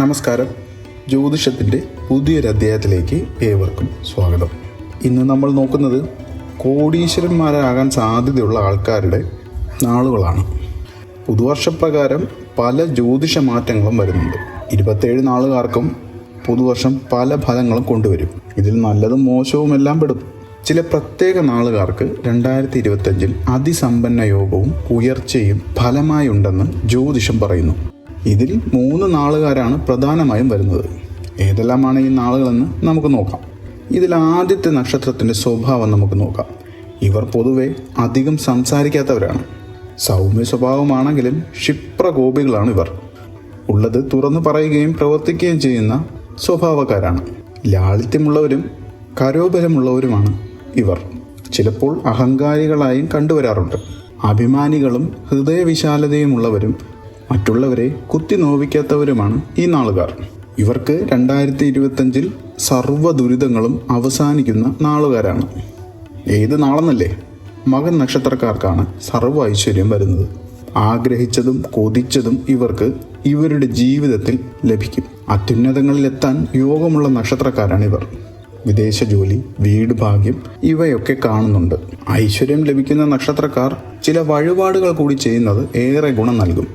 നമസ്കാരം. ജ്യോതിഷത്തിന്റെ പുതിയൊരു അധ്യായത്തിലേക്ക് ഏവർക്കും സ്വാഗതം. ഇന്ന് നമ്മൾ നോക്കുന്നത് കോടീശ്വരന്മാരാകാൻ സാധ്യതയുള്ള ആൾക്കാരുടെ നാളുകളാണ്. പുതുവർഷപ്രകാരം പല ജ്യോതിഷ മാറ്റങ്ങളും വരുന്നുണ്ട്. ഇരുപത്തേഴ് നാളുകാർക്കും പുതുവർഷം പല ഫലങ്ങളും കൊണ്ടുവരും. ഇതിൽ നല്ലതും മോശവും എല്ലാം പെടും. ചില പ്രത്യേക നാളുകാർക്ക് രണ്ടായിരത്തി ഇരുപത്തഞ്ചിൽ അതിസമ്പന്ന യോഗവും ഉയർച്ചയും ഫലമായുണ്ടെന്ന് ജ്യോതിഷം പറയുന്നു. ഇതിൽ മൂന്ന് നാളുകാരാണ് പ്രധാനമായും വരുന്നത്. ഏതെല്ലാമാണ് ഈ നാളുകളെന്ന് നമുക്ക് നോക്കാം. ഇതിൽ ആദ്യത്തെ നക്ഷത്രത്തിന്റെ സ്വഭാവം നമുക്ക് നോക്കാം. ഇവർ പൊതുവെ അധികം സംസാരിക്കാത്തവരാണ്. സൗമ്യ സ്വഭാവമാണെങ്കിലും ക്ഷിപ്രകോപികളാണ് ഇവർ. ഉള്ളത് തുറന്നു പറയുകയും പ്രവർത്തിക്കുകയും ചെയ്യുന്ന സ്വഭാവക്കാരാണ്. ലാളിത്യമുള്ളവരും കരോബലമുള്ളവരുമാണ് ഇവർ. ചിലപ്പോൾ അഹങ്കാരികളായും കണ്ടുവരാറുണ്ട്. അഭിമാനികളും ഹൃദയവിശാലതയുമുള്ളവരും മറ്റുള്ളവരെ കുത്തി നോവിക്കാത്തവരുമാണ് ഈ നാളുകാർ. ഇവർക്ക് രണ്ടായിരത്തി ഇരുപത്തഞ്ചിൽ സർവ ദുരിതങ്ങളും അവസാനിക്കുന്ന നാളുകാരാണ്. ഏത് നാളെന്നല്ലേ? മകൻ നക്ഷത്രക്കാർക്കാണ് സർവ ഐശ്വര്യം വരുന്നത്. ആഗ്രഹിച്ചതും കൊതിച്ചതും ഇവർക്ക് ഇവരുടെ ജീവിതത്തിൽ ലഭിക്കും. അത്യുന്നതങ്ങളിലെത്താൻ യോഗമുള്ള നക്ഷത്രക്കാരാണ് ഇവർ വിദേശ ജോലി വീട് ഭാഗ്യം ഇവയൊക്കെ കാണുന്നുണ്ട്. ഐശ്വര്യം ലഭിക്കുന്ന നക്ഷത്രക്കാർ ചില വഴിപാടുകൾ കൂടി ചെയ്യുന്നത് ഏറെ ഗുണം നൽകും.